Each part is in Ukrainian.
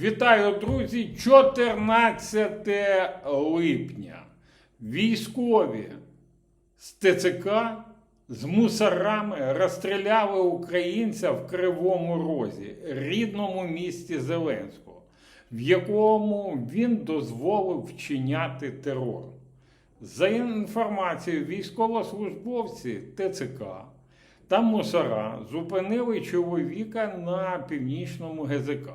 Вітаю, друзі! 14 липня. Військові з ТЦК з мусорами розстріляли українця в Кривому Розі, рідному місті Зеленського, в якому він дозволив вчиняти терор. За інформацією, військовослужбовці ТЦК та мусора зупинили чоловіка на північному ГЗК.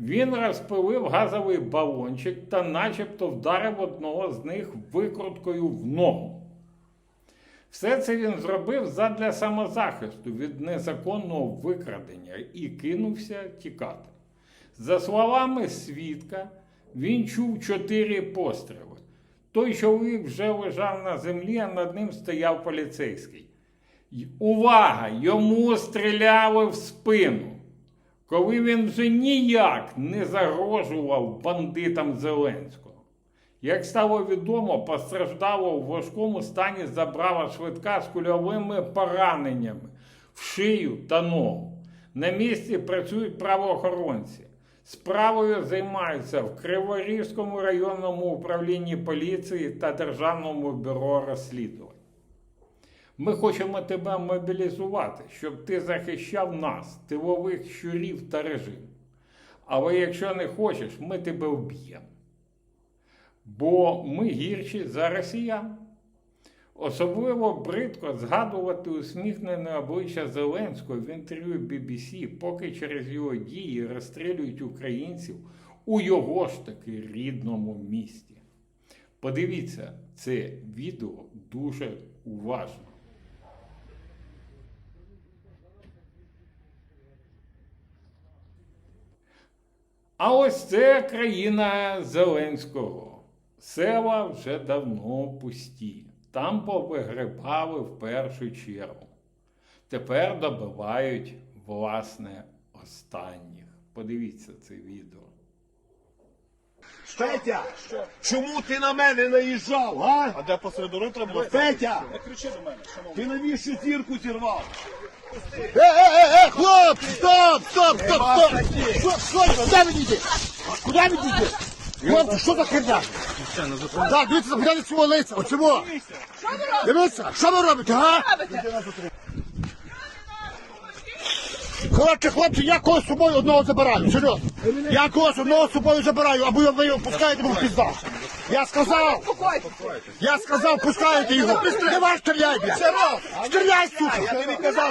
Він розпилив газовий балончик та начебто вдарив одного з них викруткою в ногу. Все це він зробив задля самозахисту від незаконного викрадення і кинувся тікати. За словами свідка, він чув чотири постріли. Той чоловік вже лежав на землі, а над ним стояв поліцейський. Увага! Йому стріляли в спину коли він вже ніяк не загрожував бандитам Зеленського. Як стало відомо, постраждало в важкому стані забрала швидка з кульовими пораненнями в шию та ногу. На місці працюють правоохоронці. Справою займаються в Криворізькому районному управлінні поліції та Державному бюро розслідувань. Ми хочемо тебе мобілізувати, щоб ти захищав нас, тилових щурів та режим. Але якщо не хочеш, ми тебе вб'ємо. Бо ми гірші за росіян. Особливо бридко згадувати усміхнене обличчя Зеленського в інтерв'ю BBC, поки через його дії розстрілюють українців у його ж таки рідному місті. Подивіться це відео дуже уважно. А ось це країна Зеленського. Села вже давно пусті. Там повигребали в першу чергу. Тепер добивають власне останніх. Подивіться це відео. Петя, чому ти на мене наїжджав, а? А де посеред дороги треба було? Петя, Не кричи до мене, шановний. ти навіщо зірку зірвав? Е, е, е, е, хлопці, стоп, стоп, стоп, стоп! Що, що, куди ви йдете? Куди ви йдете? Хлопці, що за херня? Так, дивіться, заходите свого лиця, от чого? Дивіться, що ви робите, га? Хлопці, хлопці, я когось з собою одного забираю, серйозно. Я когось одного з собою забираю, або ви його пускаєте в пізда. Я сказав, я сказав, пускаєте його. Давай стріляй, блядь. Стріляй, сука.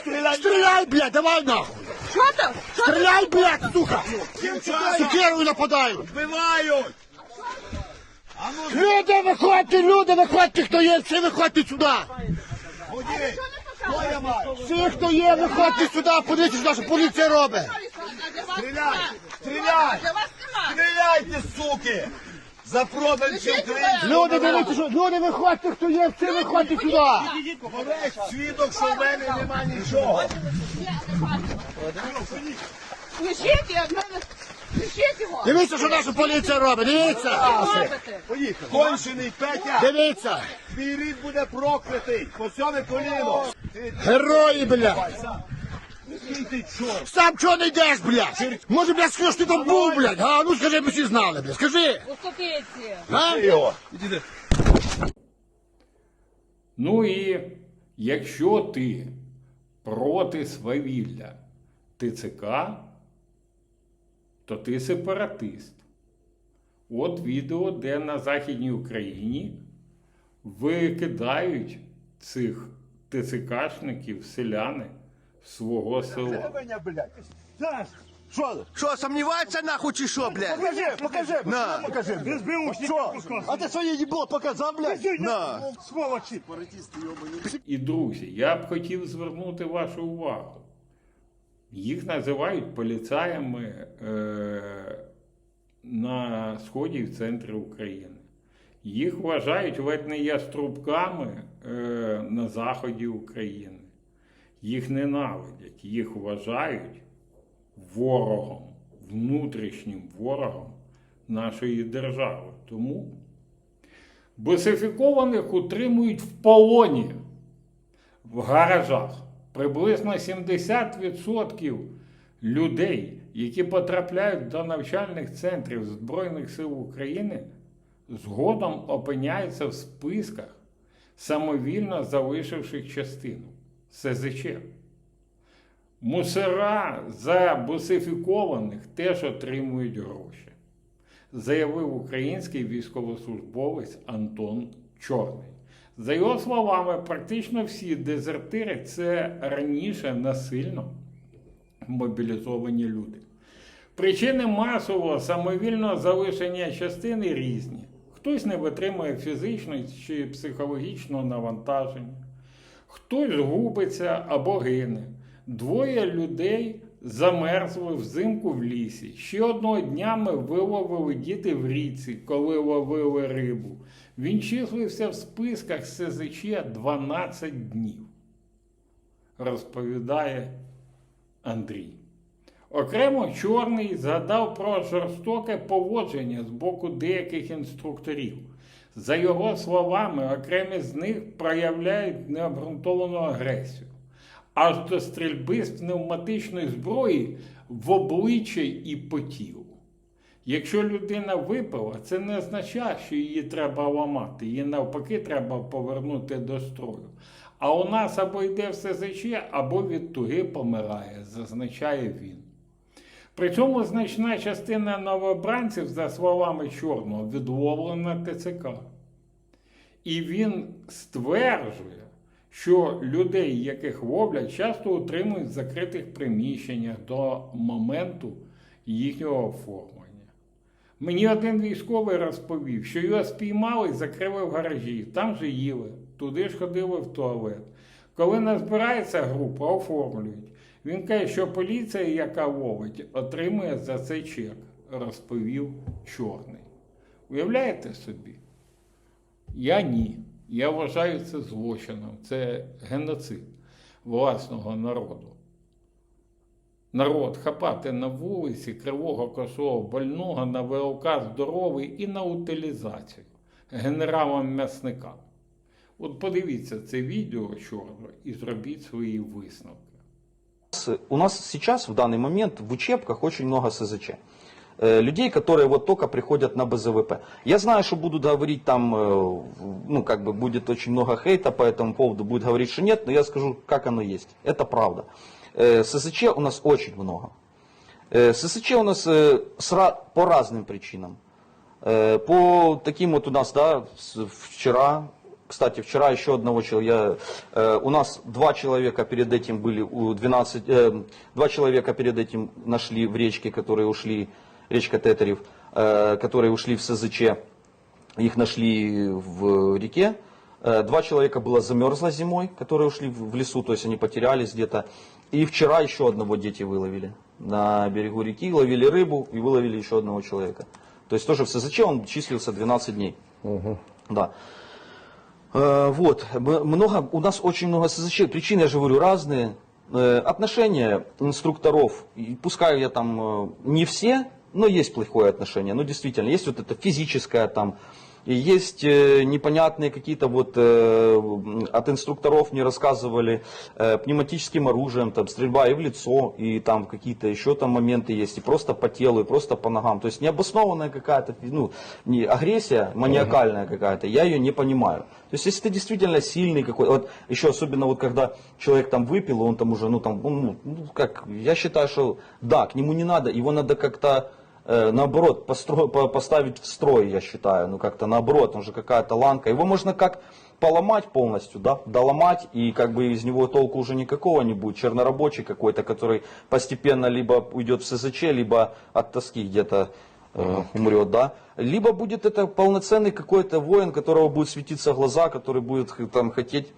Стріляй. Стріляй, блядь, давай нахуй. Що там? Стріляй, блядь, сука. Сукерою нападають. Вбивають! Люди, виходьте, люди, виходьте, хто є, всі виходьте сюди. Всі, хто є, виходьте сюди, подивіться, що наша поліція робить. Стріляй! Стріляй! Для вас нема. Стріляйте, суки! За українців! Люди, дивіться, що люди, виходьте, хто є, всі виходьте сюди. Весь свідок, що в мене нема нічого! Лишіть, я в мене... Лишіть його. Дивіться, що наша поліція робить, дивіться. Поїхали! Кончений Петя! Дивіться. Твій рід буде проклятий! По сьоме коліно! Герої, чорт! Сам чого не йдеш, блядь? Може, блядь, скажи, що ти там був, блядь? А, ну скажи, ми всі знали, блядь. Скажи. Уступіться. А? Ну і якщо ти проти свавілля ТЦК, то ти сепаратист. От відео, де на Західній Україні викидають цих ТЦКшників, селяни свого села. Що? Що, сомнівається нахуй чи що, блядь? Покажи, покажи, На. покажи. Без Що? А ти своє їбло показав, блядь? На. Сволочі. І друзі, я б хотів звернути вашу увагу. Їх називають поліцаями е, на сході і в центрі України. Їх вважають ледь не яструбками е, на заході України. Їх ненавидять, їх вважають ворогом, внутрішнім ворогом нашої держави. Тому босифікованих утримують в полоні в гаражах. Приблизно 70% людей, які потрапляють до навчальних центрів Збройних сил України, згодом опиняються в списках самовільно залишивших частину СЗЧ. Мусора за бусифікованих теж отримують гроші, заявив український військовослужбовець Антон Чорний. За його словами, практично всі дезертири це раніше насильно мобілізовані люди. Причини масового самовільного залишення частини різні. Хтось не витримує фізичного чи психологічного навантаження, хтось губиться або гине. Двоє людей замерзли взимку в лісі. Ще одного дня ми виловили діти в річці, коли ловили рибу. Він числився в списках СЗЧ 12 днів, розповідає Андрій. Окремо чорний згадав про жорстоке поводження з боку деяких інструкторів. За його словами, окремі з них проявляють необґрунтовану агресію, аж до стрільби з пневматичної зброї в обличчя і по тілу. Якщо людина випила, це не означає, що її треба ламати, її навпаки треба повернути до строю. А у нас або йде в СЗЧ, або від туги помирає, зазначає він. При цьому значна частина новобранців, за словами Чорного, відловлена ТЦК. І він стверджує, що людей, яких ловлять, часто утримують в закритих приміщеннях до моменту їхнього оформлення. Мені один військовий розповів, що його спіймали і закрили в гаражі, там же їли, туди ж ходили в туалет. Коли назбирається група, оформлюють. Він каже, що поліція, яка ловить, отримує за це чек, розповів Чорний. Уявляєте собі? Я ні. Я вважаю це злочином. Це геноцид власного народу. Народ хапати на вулиці кривого косого больного на ВЛК здоровий і на утилізацію генералам м'ясникам. От подивіться це відео чорно і зробіть свої висновки. У нас сейчас, в данный момент, в учебках очень много СЗЧ. Э, Людей, которые вот только приходят на БЗВП. Я знаю, что будут говорить там, э, ну, как бы будет очень много хейта по этому поводу, будет говорить, что нет, но я скажу, как оно есть. Это правда. Э, СЗЧ у нас очень много. СЗЧ у нас по разным причинам. По таким вот у нас, да, вчера, кстати, вчера еще одного человека, э, у нас два человека перед этим были, у 12, э, два человека перед этим нашли в речке, которые ушли, речка Тетерев, э, которые ушли в СЗЧ, их нашли в реке. Э, Два человека было замерзло зимой, которые ушли в в лесу, то есть они потерялись где-то. И вчера еще одного дети выловили на берегу реки, ловили рыбу и выловили еще одного человека. То есть тоже в СЗЧ он числился 12 дней. Да. Э, Вот, м- много, у нас очень много СЗЧ, причины, я же говорю, разные. Э, Отношения инструкторов, и пускай я там э, не все, но есть плохое отношение, но действительно, есть вот это физическое там, и есть э, непонятные какие-то вот э, от инструкторов мне рассказывали э, пневматическим оружием, там стрельба и в лицо, и там какие-то еще там моменты есть, и просто по телу, и просто по ногам. То есть необоснованная какая-то ну, не, агрессия маниакальная какая-то, я ее не понимаю. То есть если ты действительно сильный какой вот еще особенно вот когда человек там выпил, он там уже, ну там, ну, как, я считаю, что да, к нему не надо, его надо как-то наоборот, постро- по- поставить в строй, я считаю, ну как-то наоборот, он же какая-то ланка. Его можно как поломать полностью, да, доломать, и как бы из него толку уже никакого не будет. Чернорабочий какой-то, который постепенно либо уйдет в СЗЧ, либо от тоски где-то э, умрет, да. Либо будет это полноценный какой-то воин, которого будут светиться глаза, который будет там хотеть э,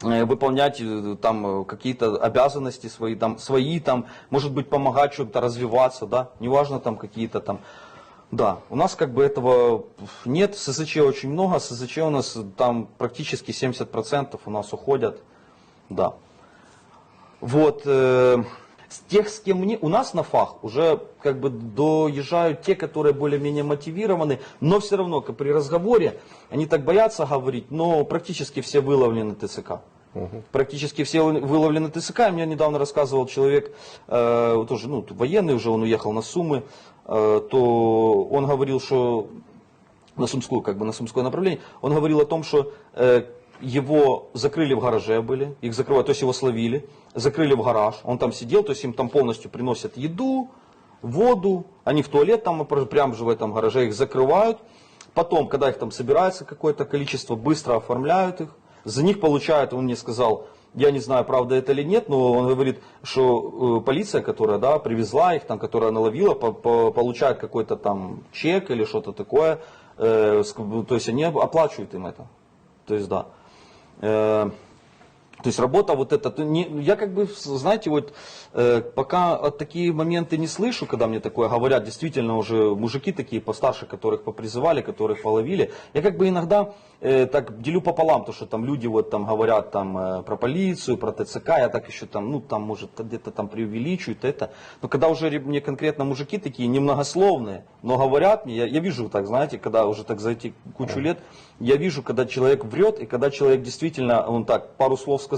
выполнять э, там э, какие-то обязанности свои, там, свои там, может быть, помогать что-то развиваться, да, неважно там какие-то там. Да, у нас как бы этого нет, СЗЧ очень много, СЗЧ у нас там практически 70% у нас уходят, да. Вот, э, с тех, с кем мне, у нас на фах уже как бы доезжают те, которые более-менее мотивированы, но все равно как при разговоре они так боятся говорить, но практически все выловлены ТЦК. Практически все выловлены ТСК. Мне недавно рассказывал человек, э, тоже ну, военный уже, он уехал на Сумы, э, то он говорил, что на Сумскую, как бы на Сумское направление, он говорил о том, что э, его закрыли в гараже были, их закрывают, то есть его словили, закрыли в гараж, он там сидел, то есть им там полностью приносят еду, воду, они в туалет там прям же в этом гараже их закрывают, потом, когда их там собирается какое-то количество, быстро оформляют их, за них получают, он мне сказал, я не знаю, правда это или нет, но он говорит, что э, полиция, которая да, привезла их, там, которая наловила, по- по- получает какой-то там чек или что-то такое, э, то есть они оплачивают им это. То есть да. Э, то есть работа вот эта, не- я как бы, знаете, вот э, пока от такие моменты не слышу, когда мне такое говорят, действительно уже мужики такие постарше, которых попризывали, которых половили, я как бы иногда э, так делю пополам, то что там люди вот там говорят там э, про полицию, про ТЦК, я так еще там, ну там может где-то там преувеличивают это, но когда уже мне конкретно мужики такие немногословные, но говорят мне, я, я вижу так, знаете, когда уже так за эти кучу лет, я вижу, когда человек врет, и когда человек действительно, он так пару слов сказал,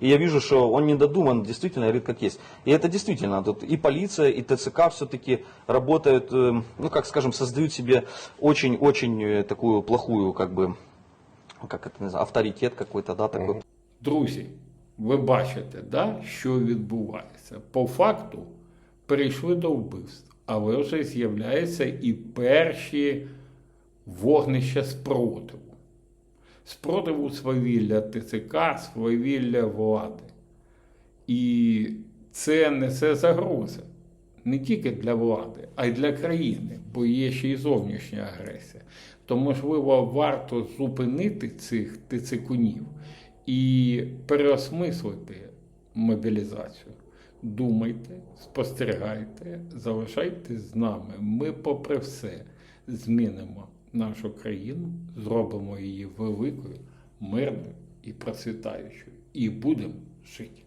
и я вижу, что он не додуман, действительно говорит как есть. И это действительно, тут и полиция, и ТЦК все-таки работают, э, ну как скажем, создают себе очень-очень э, такую плохую, как бы, как это называется, авторитет какой-то, да, такой. Друзі, ви бачите, да, що відбувається. По факту перейшли до вбивств, але вже з'являються і перші вогнища спротиву. Спротиву свавілля ТЦК, свавілля влади. І це несе загрози не тільки для влади, а й для країни, бо є ще й зовнішня агресія. То, можливо, варто зупинити цих тицикунів і переосмислити мобілізацію. Думайте, спостерігайте, залишайтесь з нами. Ми, попри все, змінимо нашу країну, зробимо її великою, мирною і процвітаючою. І будемо жити.